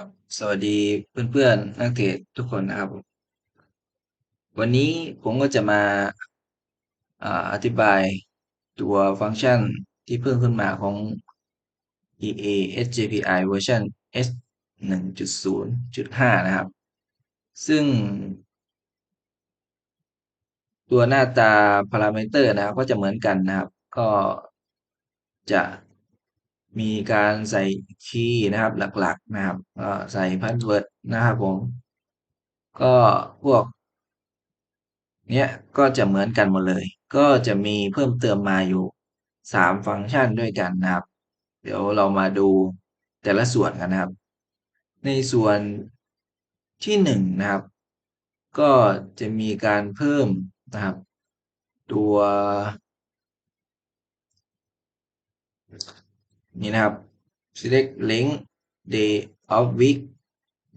ครับ สวัสดีเพื่อนๆนักเทรดทุกคนนะครับวันนี้ผมก็จะมาอาอธิบายตัวฟังก์ชันที่เพิ่มขึ้นมาของ EA SJPI เวอร์ชัน S 1.0.5 นะครับ ซึ่ง ตัวหน้าตาพารามิเตอร์นะครับ ก็จะเหมือนกันนะครับ ก็จะ มีการใส่คีย์นะครับหลักๆนะครับก็ใส่พาสเวิร์ดนะครับผม ก็พวก เนี้ยก็จะเหมือนกันหมดเลย ก็จะมีเพิ่มเติมมาอยู่สามฟังก์ชันด้วยกันนะครับ เดี๋ยวเรามาดูแต่ละส่วนกันนะครับ ในส่วนที่หนึ่งนะครับ ก็จะมีการเพิ่มนะครับ ตัว นี่นะครับ select length day of week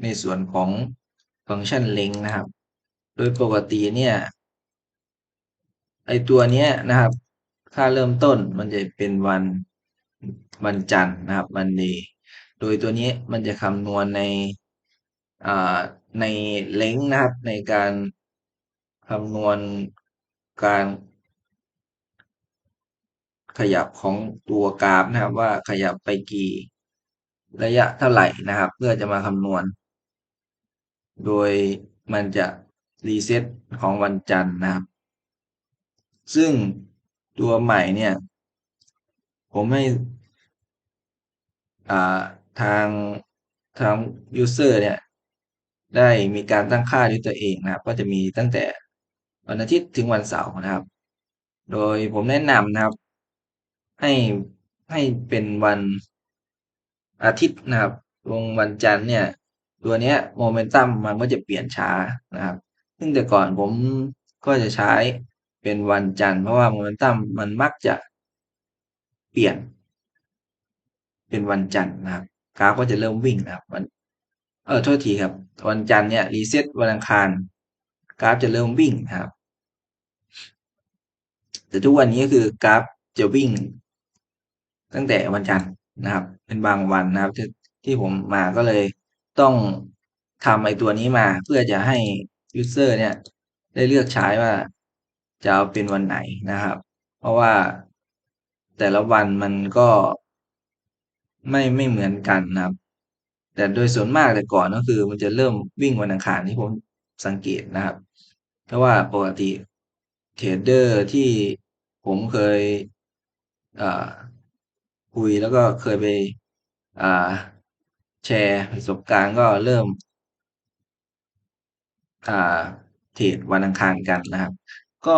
ในส่วนของฟังก์ชัน length นะครับ โดยปกติเนี่ยไอตัวเนี้ยนะครับ ค่าเริ่มต้นมันจะเป็นวันวันจันทร์นะครับวันเดย์โดยตัวนี้มันจะคำนวณในอ่าในเล้งนะครับในการคำนวณการ ขยับของตัวกราฟนะครับ ว่าขยับไปกี่ระยะเท่าไหร่นะครับ เพื่อจะมาคำนวณ โดยมันจะรีเซ็ตของวันจันทร์นะครับ ซึ่งตัวใหม่เนี่ย ผมให้อ่าทางทาง user เนี่ย ได้มีการตั้งค่าด้วยตัวเองนะครับ ก็จะมีตั้งแต่วันอาทิตย์ถึงวันเสาร์นะครับ โดยผมแนะนำนะครับ ให้ให้เป็นวันอาทิตย์นะครับ ลงวันจันทร์เนี่ย ตัวเนี้ยโมเมนตัมมันก็จะเปลี่ยนช้านะครับ ซึ่งแต่ก่อนผมก็จะใช้เป็นวันจันทร์เพราะว่าโมเมนตัมมันมักจะเปลี่ยน เป็นวันจันทร์นะครับกราฟก็จะเริ่มวิ่งนะครับวันเออโทษทีครับ วันจันทร์เนี่ยรีเซ็ตวันอังคารกราฟจะเริ่มวิ่งนะครับ แต่ทุกวันนี้ก็คือกราฟจะวิ่ง ตั้งแต่วันจันทร์นะครับ เป็นบางวันนะครับที่ที่ผมมาก็เลยต้องทำไอตัวนี้มาเพื่อจะให้ยูเซอร์เนี่ยได้เลือกใช้ว่าจะเอาเป็นวันไหนนะครับ เพราะว่าแต่ละวันมันก็ไม่ไม่เหมือนกันนะครับ แต่โดยส่วนมากแต่ก่อนก็คือ มันจะเริ่มวิ่งวันอังคารที่ผมสังเกตนะครับ เพราะว่าปกติเทรดเดอร์ที่ผมเคย คุยแล้วก็เคยไปแชร์ประสบการณ์ก็เริ่มเทรดวันอังคารกันนะครับ ก็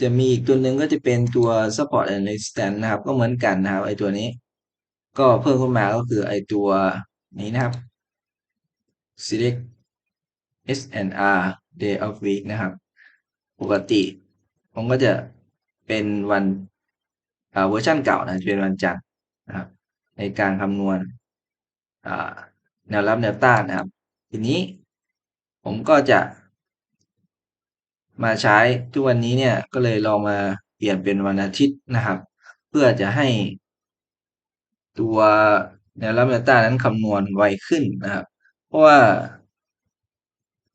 จะมีอีกตัวหนึ่งก็จะเป็นตัว support and resistance นะครับ ก็เหมือนกันนะครับ ไอตัวนี้ ก็เพิ่มขึ้นมาก็คือไอตัวนี้นะครับ select SNR day of week นะครับ ปกติผมก็จะเป็นวัน เวอร์ชันเก่านะเป็นวันจันทร์นะครับ ในการคำนวณแนวรับแนวต้านนะครับ ทีนี้ผมก็จะมาใช้ทุกวันนี้เนี่ยก็เลยลองมาเปลี่ยนเป็นวันอาทิตย์นะครับ เพื่อจะให้ตัวแนวรับแนวต้านนั้นคำนวณไวขึ้นนะครับ เพราะว่า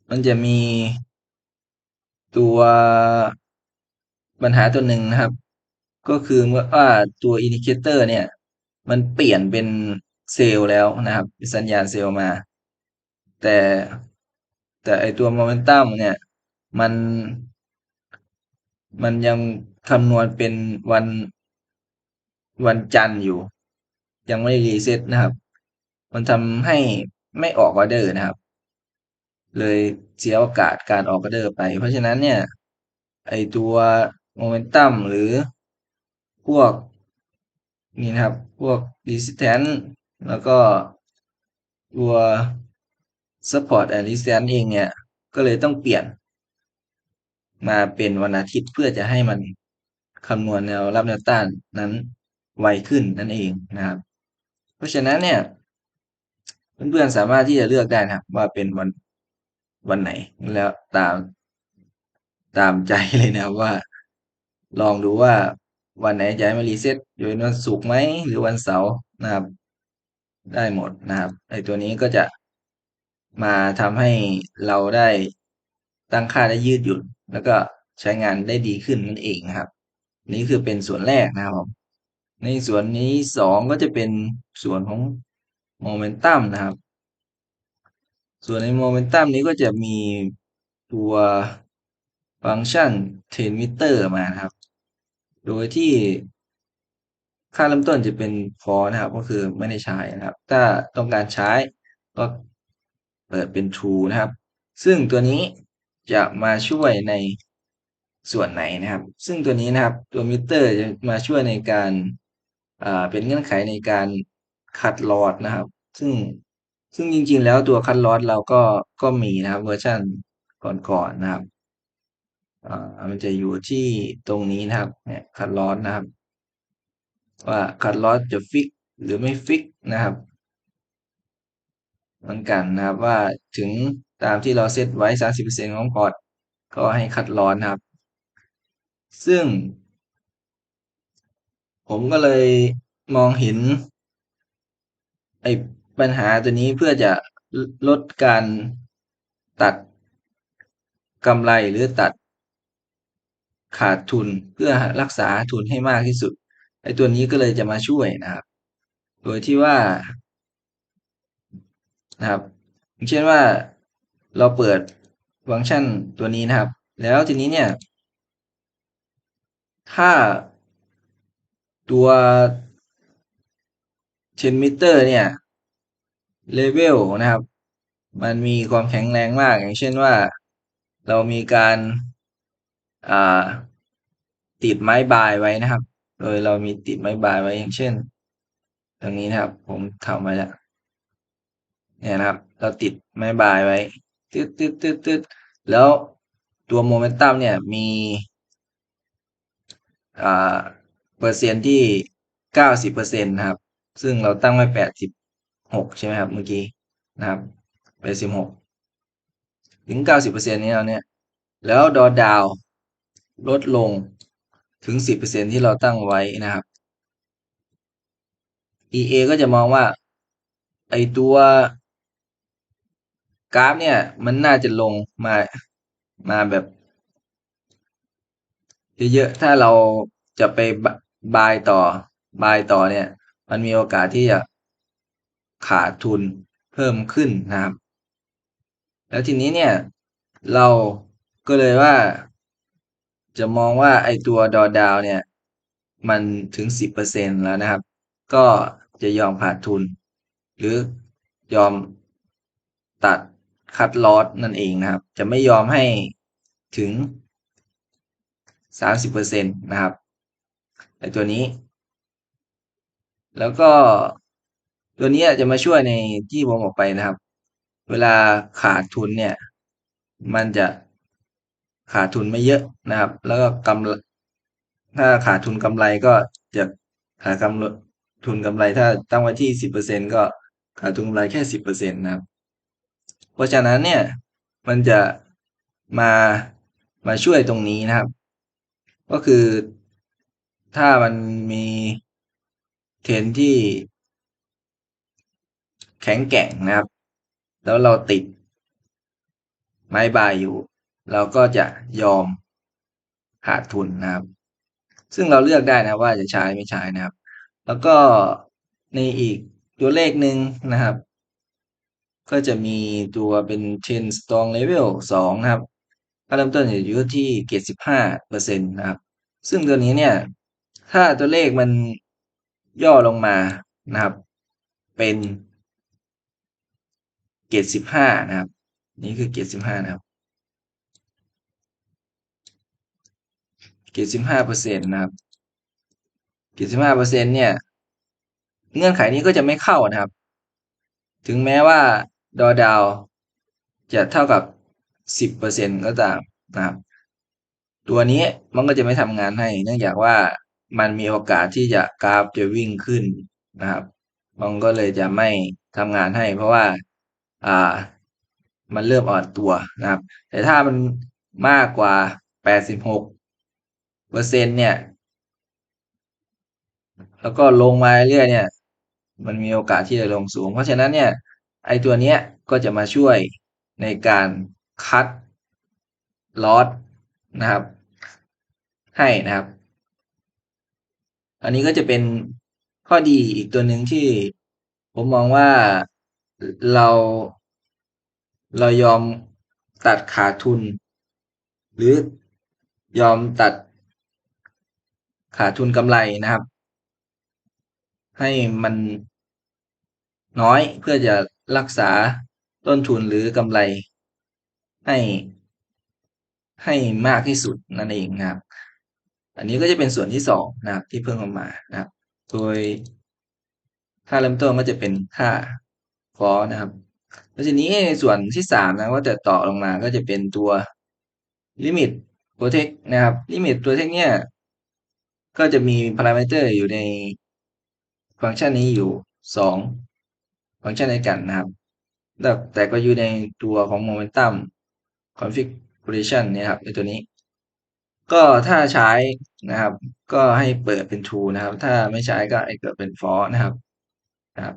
มันจะมีตัวปัญหาตัวหนึ่งนะครับ ก็คือเมื่อว่าตัวอินดิเคเตอร์เนี่ย มันเปลี่ยนเป็นเซลล์แล้วนะครับสัญญาณเซลล์มา แต่แต่ไอตัวโมเมนตัมเนี่ย มัน มันยังคำนวณเป็นวันวันจันทร์อยู่ ยังไม่รีเซ็ตนะครับ มันทำให้ไม่ออกออเดอร์นะครับ เลยเสียโอกาสการออกออเดอร์ไป เพราะฉะนั้นเนี่ย ไอตัวโมเมนตัมหรือ พวกนี่นะครับ พวก resistance แล้วก็ตัว support and resistance เองเนี่ย ก็เลยต้องเปลี่ยน มาเป็นวันอาทิตย์เพื่อจะให้มันคำนวณแนวรับแนวต้านนั้นไวขึ้นนั่นเองนะครับ เพราะฉะนั้นเนี่ย เพื่อนๆสามารถที่จะเลือกได้นะครับว่าเป็นวันวันไหนแล้วตามตามใจเลยนะครับว่า ลองดูว่า วันไหนจะให้มารีเซ็ตอยู่วันศุกร์ไหมหรือวันเสาร์นะครับ ได้หมดนะครับไอตัวนี้ก็จะมาทำให้เราได้ตั้งค่าได้ยืดหยุ่น แล้วก็ใช้งานได้ดีขึ้นนั่นเองนะครับ นี่คือเป็นส่วนแรกนะครับผมในส่วนนี้สองก็จะเป็นส่วนของโมเมนตัมนะครับ ส่วนในโมเมนตัมนี้ก็จะมีตัวฟังก์ชันเทนมิเตอร์มานะครับ โดยที่ค่าเริ่มต้นจะเป็นพอนะครับ ก็คือไม่ได้ใช้นะครับ ถ้าต้องการใช้ก็เปิดเป็น true นะครับ ซึ่งตัวนี้จะมาช่วยในส่วนไหนนะครับ ซึ่งตัวนี้นะครับตัวมิเตอร์จะมาช่วยในการเป็นเงื่อนไขในการคัดลอดนะครับ ซึ่งซึ่งจริงๆ แล้วตัวคัดลอดเราก็ก็มีนะครับเวอร์ชันก่อนๆนนะครับ มันจะอยู่ที่ตรงนี้นะครับ เนี่ยคัดลอดนะครับ ว่าคัดลอสจะฟิกหรือไม่ฟิกนะครับเหมือนกันนะครับว่าถึงตามที่เราเซตไว้ 30%ของพอร์ตก็ให้คัดลอสนะครับ ซึ่ง ผมก็เลยมองเห็นไอ้ปัญหาตัวนี้เพื่อจะลดการตัดกำไรหรือตัด ขาดทุนเพื่อรักษาทุนให้มากที่สุดไอ้ตัวนี้ก็เลยจะมาช่วยนะครับ โดยที่ว่านะครับเช่นว่าเราเปิดฟังก์ชันตัวนี้นะครับ แล้วทีนี้เนี่ย ถ้าตัวเชนมิเตอร์เนี่ยเลเวลนะครับ มันมีความแข็งแรงมาก อย่างเช่นว่าเรามีการ ติดไม้บายไว้นะครับ โดยเรามีติดไม้บายไว้อย่างเช่น ตรงนี้นะครับ ผมทำไว้แล้วเนี่ยนะครับ เราติดไม้บายไว้ตึ๊ดตึ๊ดตึ๊ดตึ๊ดแล้วตัวโมเมนตัมเนี่ยมีอ่าเปอร์เซ็นที่เก้าสิบเปอร์เซ็นต์นะครับ ซึ่งเราตั้งไว้แปดสิบหกใช่ไหมครับเมื่อกี้นะครับแปดสิบหกถึงเก้าสิบเปอร์เซ็นต์นี้เราเนี่ย แล้วดอดาว ลดลงถึงสิบเปอร์เซ็นที่เราตั้งไว้นะครับ EA ก็จะมองว่าไอตัวกราฟเนี่ยมันน่าจะลงมามาแบบเยอะๆ ถ้าเราจะไปบายต่อบายต่อเนี่ย มันมีโอกาสที่จะขาดทุนเพิ่มขึ้นนะครับ แล้วทีนี้เนี่ยเราก็เลยว่า จะมองว่าไอตัวดอดาวเนี่ย มันถึงสิบเปอร์เซ็นแล้วนะครับ ก็จะยอมขาดทุน หรือยอมตัดคัดลอสนั่นเองนะครับ จะไม่ยอมให้ถึงสามสิบเปอร์เซ็นตนะครับไอตัวนี้ แล้วก็ตัวนี้จะมาช่วยในที่ผมออกไปนะครับ เวลาขาดทุนเนี่ย มันจะ ขาดทุนไม่เยอะนะครับ แล้วก็กำถ้าขาดทุนกำไรก็จะขาดกำทุนกำไรถ้าตั้งไว้ที่สิบเปอร์เซ็นก็ขาดทุนกำไรแค่สิบเปอร์เซ็นตนะครับ เพราะฉะนั้นเนี่ยมันจะมามาช่วยตรงนี้นะครับ ก็คือถ้ามันมีเทรนที่แข็งแกร่งนะครับ แล้วเราติดไม้บายอยู่ เราก็จะยอมขาดทุนนะครับ ซึ่งเราเลือกได้นะว่าจะใช้ไม่ใช้นะครับ แล้วก็ในอีกตัวเลขหนึ่งนะครับ ก็จะมีตัวเป็น chain strong level สองนะครับก็เริ่มต้นอยู่ที่เกตสิบห้าเปอร์เซ็นต์นะครับ ซึ่งตัวนี้เนี่ย ถ้าตัวเลขมันย่อลงมานะครับ เป็นเกตสิบห้านะครับ นี่คือเกตสิบห้านะครับ เกตสิบห้าเปอร์เซ็นต์นะครับ เกตสิบห้าเปอร์เซ็นต์เนี่ย เงื่อนไขนี้ก็จะไม่เข้านะครับ ถึงแม้ว่าดอดาวจะเท่ากับสิบเปอร์เซ็นต์ก็ตามนะครับ ตัวนี้มันก็จะไม่ทำงานให้ เนื่องจากว่ามันมีโอกาสที่จะกราฟจะวิ่งขึ้นนะครับมันก็เลยจะไม่ทำงานให้ เพราะว่าอ่ามันเริ่มอ่อนตัวนะครับ แต่ถ้ามันมากกว่าแปดสิบหก เปอร์เซ็นเนี่ย แล้วก็ลงมาเรื่อยเนี่ย มันมีโอกาสที่จะลงสูง เพราะฉะนั้นเนี่ย ไอตัวเนี้ยก็จะมาช่วยในการคัดลอสนะครับ ให้นะครับ อันนี้ก็จะเป็นข้อดีอีกตัวหนึ่งที่ผมมองว่าเราเรายอมตัดขาดทุน หรือยอมตัด ขาดทุนกำไรนะครับ ให้มันน้อยเพื่อจะรักษาต้นทุนหรือกำไร ให้ให้มากที่สุดนั่นเองนะครับ อันนี้ก็จะเป็นส่วนที่สองนะครับที่เพิ่มเข้ามานะครับ โดยค่าเริ่มต้นก็จะเป็นค่าฟอนะครับ แล้วทีนี้ส่วนที่สามนะก็จะต่อลงมาก็จะเป็นตัวลิมิตโปรเทคนะครับลิมิตโปรเทคเนี่ย ก็จะมีพารามิเตอร์อยู่ในฟังก์ชันนี้อยู่สองฟังก์ชันในกันนะครับ แต่ก็อยู่ในตัวของ momentum configuration เนี่ยครับในตัวนี้ ก็ถ้าใช้นะครับ ก็ให้เปิดเป็น true นะครับ ถ้าไม่ใช้ก็ให้เกิดเป็น false นะครับนะครับ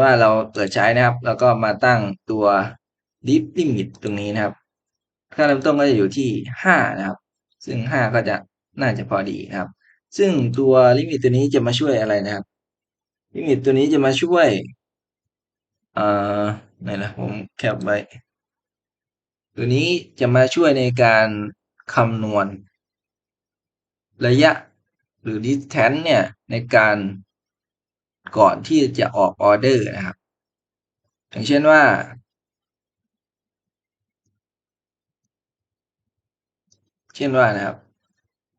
ว่าเราเปิดใช้นะครับ แล้วก็มาตั้งตัว deep limit ตรงนี้นะครับ ค่าเริ่มต้นก็จะอยู่ที่ห้านะครับ ซึ่งห้าก็จะ น่าจะพอดีนะครับ ซึ่งตัวลิมิตตัวนี้จะมาช่วยอะไรนะครับ ลิมิตตัวนี้จะมาช่วยอ่าไหนละผมแคปไว้ ตัวนี้จะมาช่วยในการคำนวณ ระยะหรือ distance เนี่ยในการก่อนที่จะออกออเดอร์นะครับ อย่างเช่นว่า เช่นว่านะครับ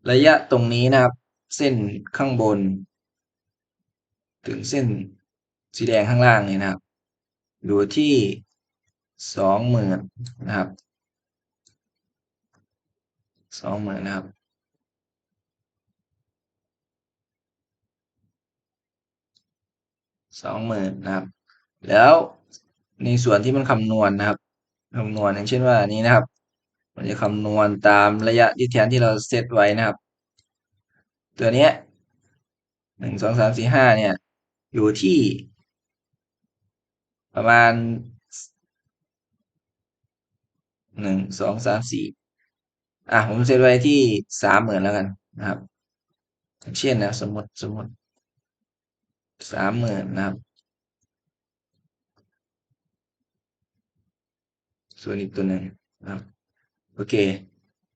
ระยะตรงนี้นะครับ เส้นข้างบน ถึงเส้นสีแดงข้างล่างเนี่ยนะครับอยู่ที่สองหมื่นนะครับสองหมื่นนะครับ สองหมื่นนะครับ แล้วในส่วนที่มันคำนวณนะครับคำนวณอย่างเช่นว่านี้นะครับันจะคำนวณตามระยะที่แทนที่เราเซตไว้นะครับ ตัวเนี้ยหนึ่งสองสามสี่ห้าเนี่ย อยู่ที่ ประมาณหนึ่งสองสามสี่อะ ผมเซตไว้ที่สามหมื่นแล้วกันนะครับ เช่นนะสมมติสมมติสามหมื่นนะครับ ส่วนอีกตัวหนึ่งนะครับ โอเค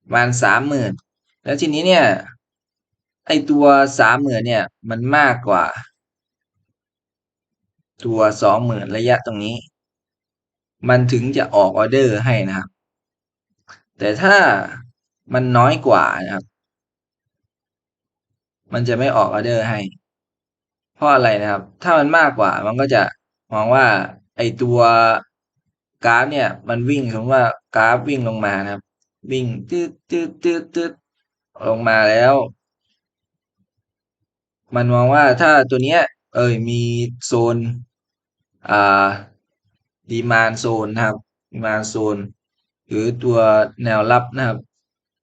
ประมาณสามหมื่นแล้วทีนี้เนี่ย ไอตัวสามหมื่นเนี่ย มันมากกว่า ตัวสองหมื่นระยะตรงนี้ มันถึงจะออกออเดอร์ให้นะครับ แต่ถ้ามันน้อยกว่านะครับ มันจะไม่ออกออเดอร์ให้ เพราะอะไรนะครับ ถ้ามันมากกว่า มันก็จะมองว่าไอตัวกราฟเนี่ย มันวิ่งสมมติว่ากราฟวิ่งลงมานะครับ วิ่งตืดตืดตืดตืดลงมาแล้ว มันมองว่าถ้าตัวเนี้ย เอยมีโซน อ่าดีมานโซนนะครับดีมานโซน หรือตัวแนวรับนะครับ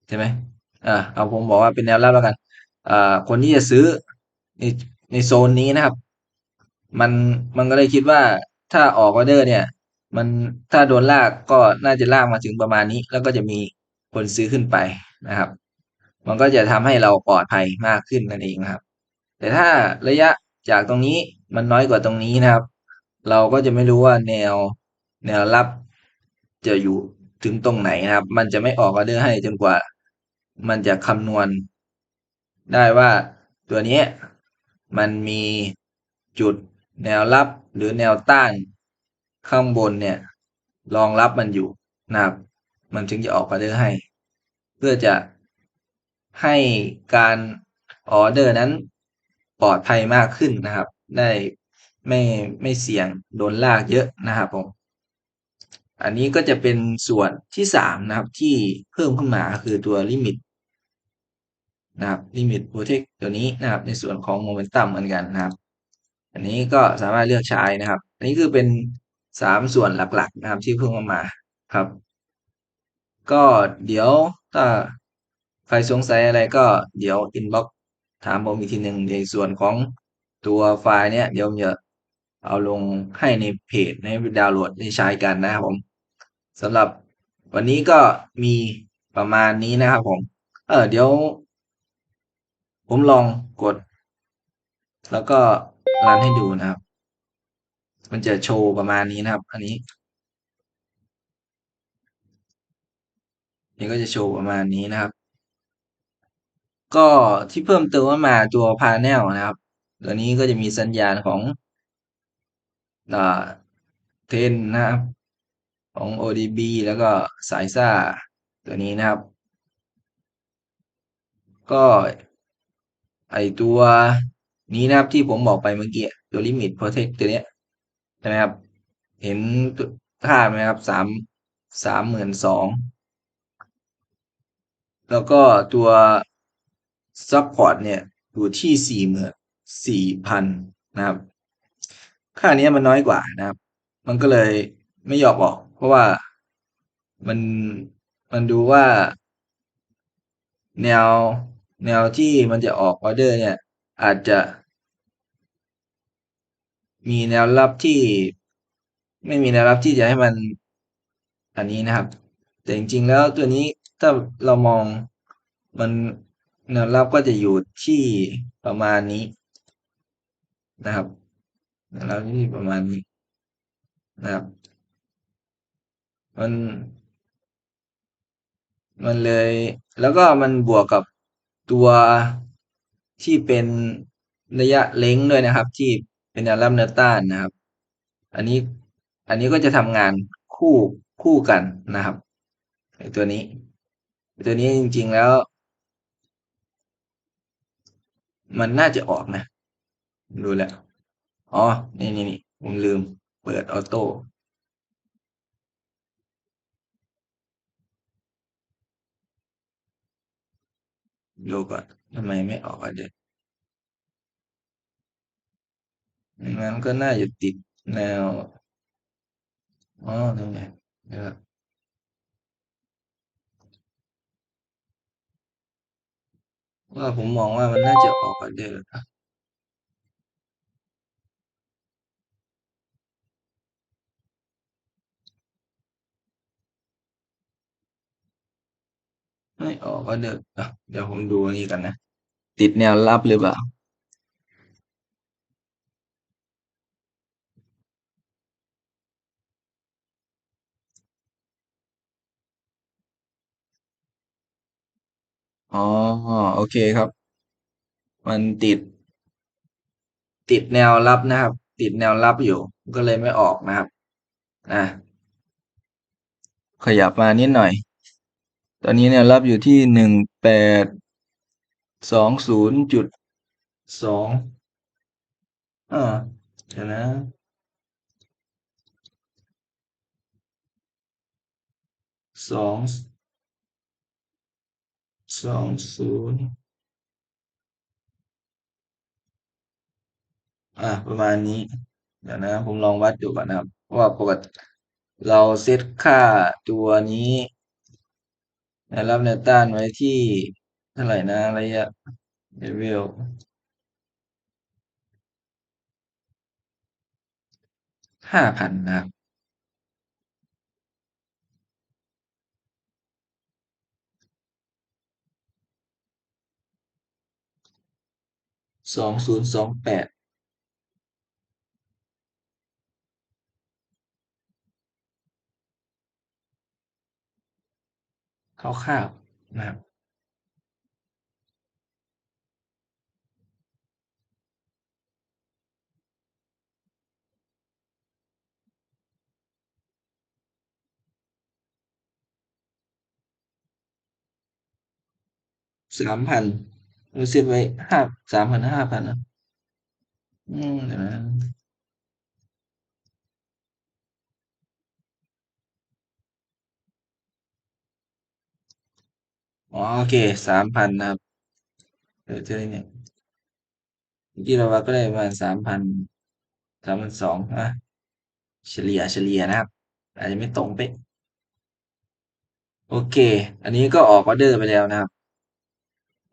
ใช่ไหมอ่าเอาผมบอกว่าเป็นแนวรับแล้วกัน อ่า คนที่จะซื้อในในโซนนี้นะครับ มันมันก็เลยคิดว่าถ้าออกออเดอร์เนี่ย มันถ้าโดนลากก็น่าจะลากมาถึงประมาณนี้ แล้วก็จะมี คนซื้อขึ้นไปนะครับ มันก็จะทำให้เราปลอดภัยมากขึ้นนั่นเองนะครับ แต่ถ้าระยะจากตรงนี้มันน้อยกว่าตรงนี้นะครับ เราก็จะไม่รู้ว่าแนวแนวรับจะอยู่ถึงตรงไหนนะครับ มันจะไม่ออกออเดอร์ให้จนกว่า มันจะคำนวณ ได้ว่าตัวนี้มันมีจุดแนวรับหรือแนวต้านข้างบนเนี่ยรองรับมันอยู่นะครับ มันถึงจะออกออเดอร์ให้ เพื่อจะให้การออเดอร์นั้นปลอดภัยมากขึ้นนะครับ ได้ไม่ไม่เสี่ยงโดนลากเยอะนะครับผม อันนี้ก็จะเป็นส่วนที่สามนะครับที่เพิ่มขึ้นมาคือตัวลิมิตนะครับลิมิตโปรเทคตัวนี้นะครับในส่วนของโมเมนตัมเหมือนกันนะครับ อันนี้ก็สามารถเลือกใช้นะครับ อันนี้คือเป็นสามส่วนหลักๆนะครับที่เพิ่มมาครับ ก็เดี๋ยวถ้าใครสงสัยอะไรก็เดี๋ยวอินบ็อกถามผมอีกทีหนึ่งในส่วนของตัวไฟล์เนี้ยเดี๋ยวผมจะเอาลงให้ในเพจให้ดาวน์โหลดได้ใช้กันนะครับผมสำหรับวันนี้ก็มีประมาณนี้นะครับผม เออเดี๋ยว ผมลองกด แล้วก็รันให้ดูนะครับ มันจะโชว์ประมาณนี้นะครับ อันนี้ นี่ก็จะโชว์ประมาณนี้นะครับ ก็ที่เพิ่มเติมมาตัวพา n นลนะครับ ตัวนี้ก็จะมีสัญญาณของอ่าเทนนะครับของ ODB แล้วก็สายซ่าตัวนี้นะครับ ก็ไอตัวนี้นะครับที่ผมบอกไปเมื่อกี้ตัวลิมิตโปรเทคตัวเนี้ยใช่ไหมครับ เห็นค่าไหมครับสามสามหมื่นสอง แล้วก็ตัวซัพพอร์ตเนี่ยอยู่ที่สี่หมื่นสี่พันนะครับ ค่านี้มันน้อยกว่านะครับ มันก็เลยไม่ยอมออก เพราะว่ามันมันดูว่า แนวแนวที่มันจะออกออเดอร์ เนี่ย อาจจะ มีแนวรับที่ ไม่มีแนวรับที่จะให้มันอันนี้นะครับ แต่จริงๆแล้วตัวนี้ ถ้าเรามองมันแนวรับก็จะอยู่ที่ประมาณนี้นะครับแนวรับที่ประมาณนี้นะครับ มันมันเลยแล้วก็มันบวกกับตัวที่เป็นระยะเล้งด้วยนะครับ ที่เป็นแนวรับแนวต้านนะครับ อันนี้อันนี้ก็จะทำงานคู่คู่กันนะครับตัวนี้ ตัวนี้จริง ๆ แล้ว มันน่าจะออกนะ ดูแลอ๋อ นี่นี่นี่ผมลืม เปิดออโต้ดูก่อนทำไมไม่ออกอะเด็กงั้นก็น่าจะติดแนว อ๋อตรงไหนนะครับ ว่าผมมองว่ามันน่าจะออกอะเด็กไม่ออกก็เด็กอะเดี๋ยวผมดูนี่กันนะ ติดแนวรับหรือเปล่า อ๋อ โอเคครับ มันติด ติดแนวรับนะครับ ติดแนวรับอยู่ ก็เลยไม่ออกนะครับอะขยับมานิดหน่อย ตอนนี้แนวรับอยู่ที่หนึ่งแปดสองศูนย์จุดสองอ่าเดี๋ยวนะสอง สองศูนย์อ่าประมาณนี้ เดี๋ยวนะผมลองวัดดูก่อนนะครับเพราะว่าปกติเราเซตค่าตัวนี้แนวรับแนวต้านไว้ที่เท่าไหร่นะระยะเลเวลห้าพันนะครับ สองศูนย์สองแปดคร่าวๆนะครับสามพัน เราเซตไว้ห้าสามพันห้าพันนะอืมเดี๋ยวนะอ๋อโอเคสามพันนะครับเดี๋ยวจะได้เนี่ยเมื่อกี้เราวัดก็ได้ประมาณสามพันสามพันสองนะเฉลี่ยเฉลี่ยนะครับ อาจจะไม่ตรงเป๊ะโอเค อันนี้ก็ออกออเดอร์ไปแล้วนะครับ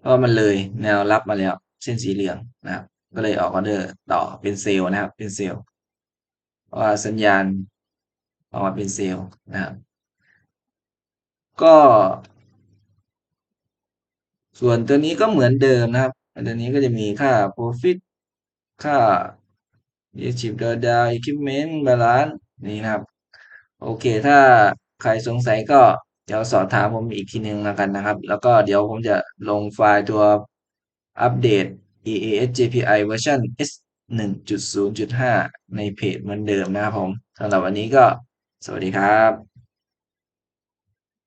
เพราะมันเลยแนวรับมาแล้ว เส้นสีเหลืองนะครับ ก็เลยออกออเดอร์ต่อเป็นเซลล์นะครับ เป็นเซลล์เพราะว่าสัญญาณออกมาเป็นเซลล์นะครับ ก็ส่วนตัวนี้ก็เหมือนเดิมนะครับ ตัวนี้ก็จะมีค่า profit ค่า leadership data equipment balance นี่นะครับ โอเค ถ้าใครสงสัยก็ เดี๋ยวสอบถามผมอีกทีนึงแล้วกันนะครับ แล้วก็เดี๋ยวผมจะลงไฟล์ตัวอัปเดต EAS JPI เวอร์ชัน S 1.0.5 ในเพจเหมือนเดิมนะครับผมสำหรับวันนี้ก็สวัสดีครับ